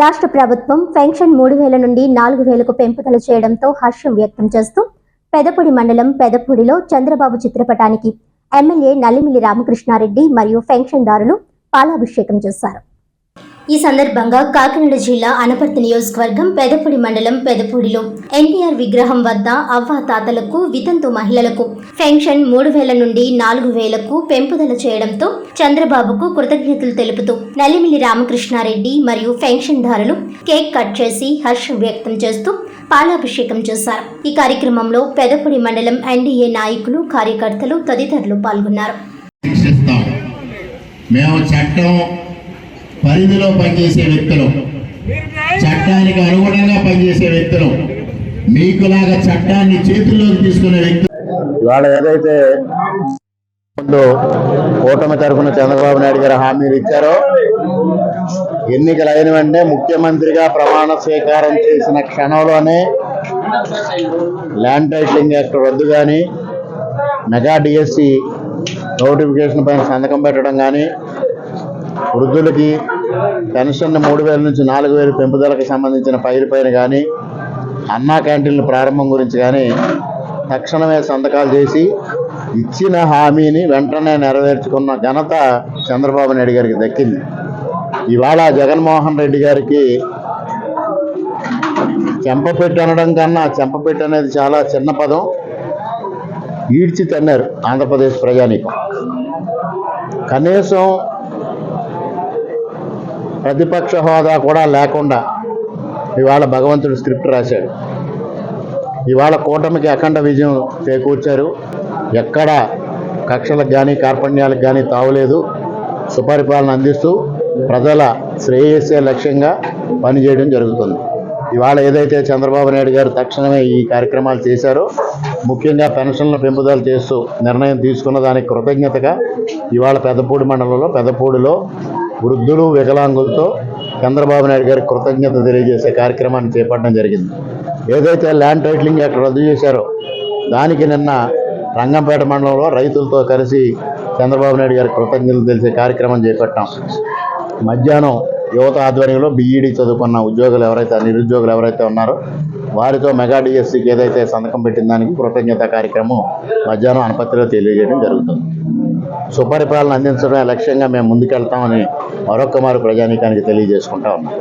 రాష్ట్ర ప్రభుత్వం పెన్షన్ మూడు వేల నుండి నాలుగు వేలకు పెంపుదల చేయడంతో హర్షం వ్యక్తం చేస్తూ పెదపూడి మండలం పెదపూడిలో చంద్రబాబు చిత్రపటానికి ఎమ్మెల్యే నల్లిమిల్లి రామకృష్ణారెడ్డి మరియు పెన్షన్దారులు పాలాభిషేకం చేశారు. ఈ సందర్భంగా కాకినాడ జిల్లా అనపర్తి నియోజకవర్గం పెదపూడి మండలం పెదపూడిలో ఎన్టీఆర్ విగ్రహం వద్ద అవ్వ తాతలకు వితంతు మహిళలకు పెన్షన్ మూడు వేల నుండి నాలుగు వేలకు పెంపుదల చేయడంతో చంద్రబాబుకు కృతజ్ఞతలు తెలుపుతూ నల్లిమిల్లి రామకృష్ణారెడ్డి మరియు పెన్షన్దారులు కేక్ కట్ చేసి హర్షం వ్యక్తం చేస్తూ పాలాభిషేకం చేశారు. ఈ కార్యక్రమంలో పెదపూడి మండలం ఎన్డీఏ నాయకులు కార్యకర్తలు తదితరులు పాల్గొన్నారు. మేము చట్టం పరిధిలో పనిచేసే వ్యక్తులు చట్టానికి అనుగుణంగా పనిచేసే వ్యక్తులు మీకులాగా చట్టాన్ని చేతుల్లోకి తీసుకునే వ్యక్తులు. ఇవాళ ఏదైతే ముందు కూటమి తరఫున చంద్రబాబు నాయుడు గారు హామీలు ఇచ్చారో ఎన్నికలు అయిన వెంటనే ముఖ్యమంత్రిగా ప్రమాణ స్వీకారం చేసిన క్షణంలోనే ల్యాండ్ టైటిలింగ్ యాక్ట్ రద్దు కానీ మెగా డిఎస్సి నోటిఫికేషన్ పైన సంతకం పెట్టడం కానీ వృద్ధులకి పెన్షన్ మూడు వేల నుంచి నాలుగు వేలు పెంపుదలకు సంబంధించిన పైరు పైన కానీ అన్నా క్యాంటీన్ల ప్రారంభం గురించి కానీ తక్షణమే సంతకాలు చేసి ఇచ్చిన హామీని వెంటనే నెరవేర్చుకున్న ఘనత చంద్రబాబు నాయుడు గారికి దక్కింది. ఇవాళ జగన్మోహన్ రెడ్డి గారికి చెంపపెట్టు అనడం కన్నా చెంపపెట్టు అనేది చాలా చిన్న పదం. ఈడ్చి తన్నారు ఆంధ్రప్రదేశ్ ప్రజానీకం. కనీసం ప్రతిపక్ష హోదా కూడా లేకుండా ఇవాళ భగవంతుడు స్క్రిప్ట్ రాశాడు. ఇవాళ కూటమికి అఖండ విజయం చేకూర్చారు. ఎక్కడ కక్షలకు కానీ కార్పణ్యాలకు కానీ తావలేదు. సుపరిపాలన అందిస్తూ ప్రజల శ్రేయస్సే లక్ష్యంగా పనిచేయడం జరుగుతుంది. ఇవాళ ఏదైతే చంద్రబాబు నాయుడు గారు తక్షణమే ఈ కార్యక్రమాలు చేశారో ముఖ్యంగా పెన్షన్ల పెంపుదల చేస్తూ నిర్ణయం తీసుకున్న దానికి కృతజ్ఞతగా ఇవాళ పెద్దపూడి మండలంలో పెద్దపూడిలో వృద్ధులు వికలాంగులతో చంద్రబాబు నాయుడు గారికి కృతజ్ఞత తెలియజేసే కార్యక్రమాన్ని చేపట్టడం జరిగింది. ఏదైతే ల్యాండ్ టైటిలింగ్ అక్కడ రద్దు చేశారో దానికి నిన్న రంగంపేట మండలంలో రైతులతో కలిసి చంద్రబాబు నాయుడు గారికి కృతజ్ఞతలు తెలిసే కార్యక్రమం చేపట్టాం. మధ్యాహ్నం యువత ఆధ్వర్యంలో బీఈడీ చదువుకున్న ఉద్యోగులు ఎవరైతే నిరుద్యోగులు ఎవరైతే ఉన్నారో వారితో మెగా డిఎస్సికి ఏదైతే సంతకం పెట్టిన దానికి కృతజ్ఞత కార్యక్రమం మధ్యాహ్నం అనపత్రిలో తెలియజేయడం జరుగుతుంది. సుపరిపాలన అందించడమే లక్ష్యంగా మేము ముందుకెళ్తామని మరొక్క మారు ప్రజానీకానికి తెలియజేసుకుంటా ఉన్నాం.